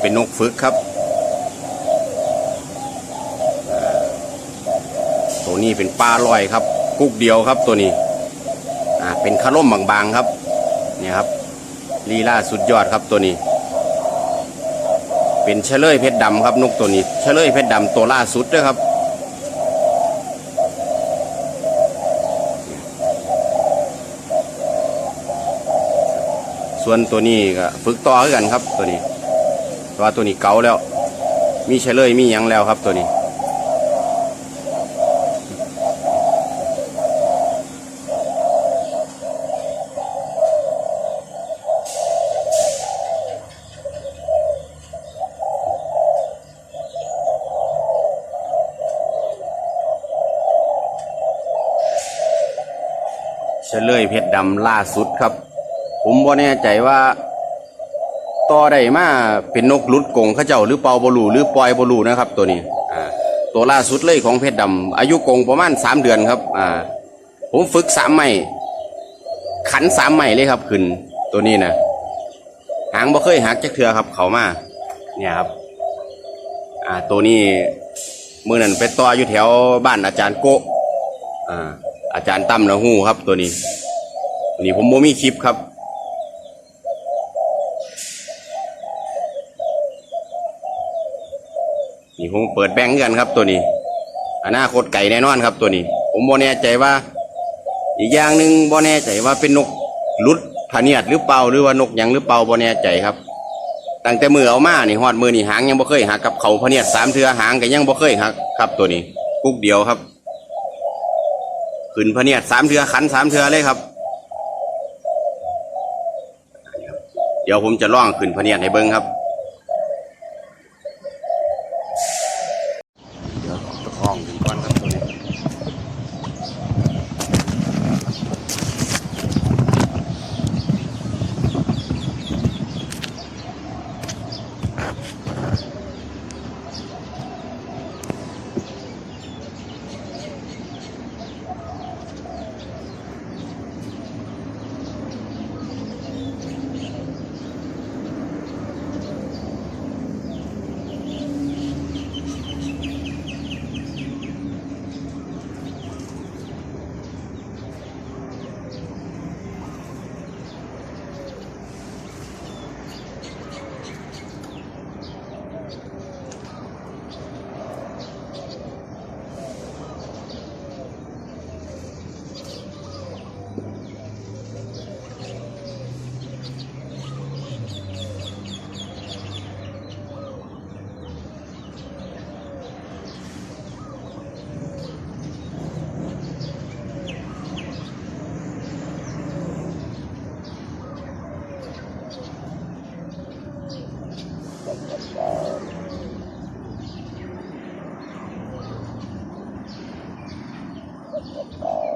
เป็นนกฝึกครับ ตัวนี้เป็นปลาลอยครับ กุกเดียวครับตัวนี้เป็นขล่มบางๆครับเนี่ยครับลีลาสุดยอดครับตัวนี้ เป็นเชลยเพชรดำครับนกตัวนี้เชลยเพชรดำตัวล่าสุดด้วยครับส่วนตัวนี้ก็ฝึกต่อคือกันครับตัวนี้ ว่าตัวนี้เก่าแล้ว มีเฉลยมียังแล้วครับตัวนี้ เฉลยเพชรดำล่าสุดครับ ผมบ่แน่ใจว่า ต่อได้มาเป็นนกลุดกงเขาเจ้าหรือเปล่าบลูหรือปล่อยบลูนะครับ ตัวนี้อ่าตัวล่าสุดเลยของเพชรดำอายุกงประมาณสามเดือนครับอ่าผมฝึกสามไม้ขันสามไม้เลยครับขึ้นตัวนี้นะหางบ่เคยหักจักเทือครับ เขามาเนี่ยครับ อ่าตัวนี้มือนั่นไปต่ออยู่แถวบ้านอาจารย์โกะอ่าอาจารย์ตั้มนะฮู้ครับ ตัวนี้นี่ผมโมมีคลิปครับ นี่ผมเปิดแบงก์กันครับตัวนี้อนาคตไก่แน่นอนครับตัวนี้ ผมบ่แน่ใจว่า อีกอย่างหนึ่งบ่แน่ใจว่าเป็นนกลุดพะเนียดหรือเปล่าหรือว่านกยังหรือเปล่าบ่แน่ใจครับตั้งแต่มือเอามานี่ฮอดมือนี่หางยังบ่เคยหักกับเขาพะเนียดสามเทือหางก็ยังบ่เคยหักครับ ตัวนี้ กุ๊กเดียวครับขึ้นพะเนียดสามเทือขันสามเทือเลยครับ เดี๋ยวผมจะล่องขึ้นพะเนียดให้เบิ้งครับ ค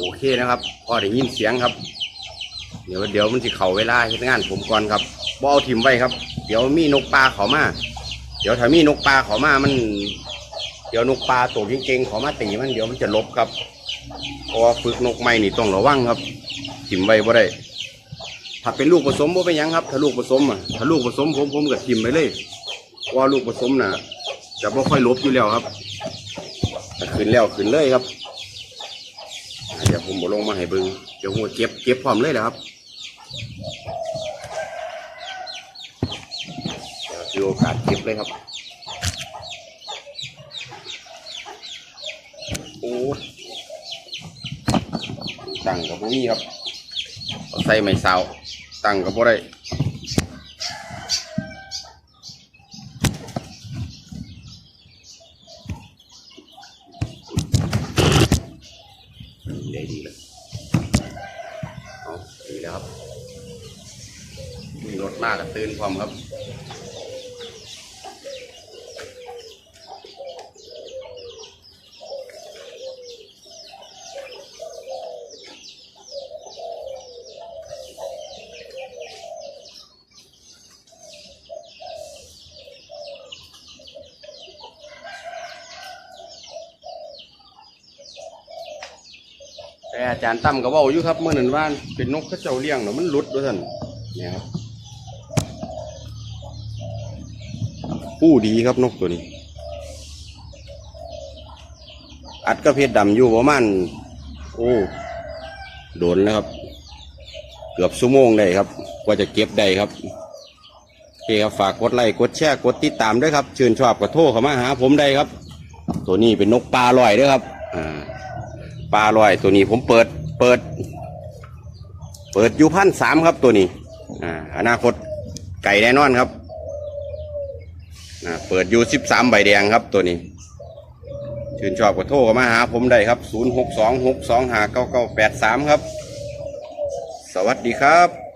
โอเคนะครับ พอได้ยินเสียงครับ เดี๋ยวเดี๋ยวมันสิเข้าเวลาเฮ็ดงานผมก่อนครับบ่เอาถิ่มไว้ครับ เดี๋ยวมีนกปลาเขามาเดี๋ยวถ้ามีนกปลาเขามามัน เดี๋ยวนกปลาตัวเก่งๆเขามาตีมันเดี๋ยวมันจะลบครับเพราะว่าฝึกนกใหม่นี่ต้องระวังครับถิ่มไว้บ่ได้ถ้าเป็นลูกผสมบ่เป็นยังครับ ถ้าลูกผสมอะถ้าลูกผสมผมผมก็ถิ่มไปเลยว่าลูกผสมน่ะจะบ่ค่อยลบอยู่แล้วครับขึ้นแล้วขึ้นเลยครับ เดี๋ยวผมบลงมาให้เบิงเดี๋ยวผมเก็บเก็บพร้อมเลยนะครับเดี๋ยวถือโอกาสเก็บเลยครับ โอ้ตั้งกับพวกนี้ครับใส่ไม่เสาตั้งกับพวกได้ดีเลยเอาดีแล้วครับ มี รถมากกับตื่นความครับแต่อาจารย์ตั้มก็เว่าอยู่ครับเมื่อหนั้นว่าเป็นนกกระเจ้าเลี้ยงเนาะมันหลุดด้วยท่านเนี่ยครับ ผู้ดีครับนกตัวนี้ อัดกระเพชรดำอยู่ประมาณโอ้โดนแล้วครับ เกือบชั่วโมงได้ครับ กว่าจะเก็บได้ครับโอเคครับฝากกดไลค์กดแชร์กดติดตามด้วยครับชื่นชอบก็โทรเข้ามาหาผมได้ครับ ตัวนี้เป็นนกปลาลอยด้วยครับอ่าปลาลอยตัวนี้ผมเปิดเปิด เปิดอยู่พันสามครับตัวนี้อ่าอนาคตไก่แน่นอนครับ นะเปิดอยู่สิบสามใบแดงครับตัวนี้ ชื่นชอบก็โทรกมาหาผมได้ครับศูนย์หกสองหกสองหาเก้าเก้าแปดสามครับ สวัสดีครับ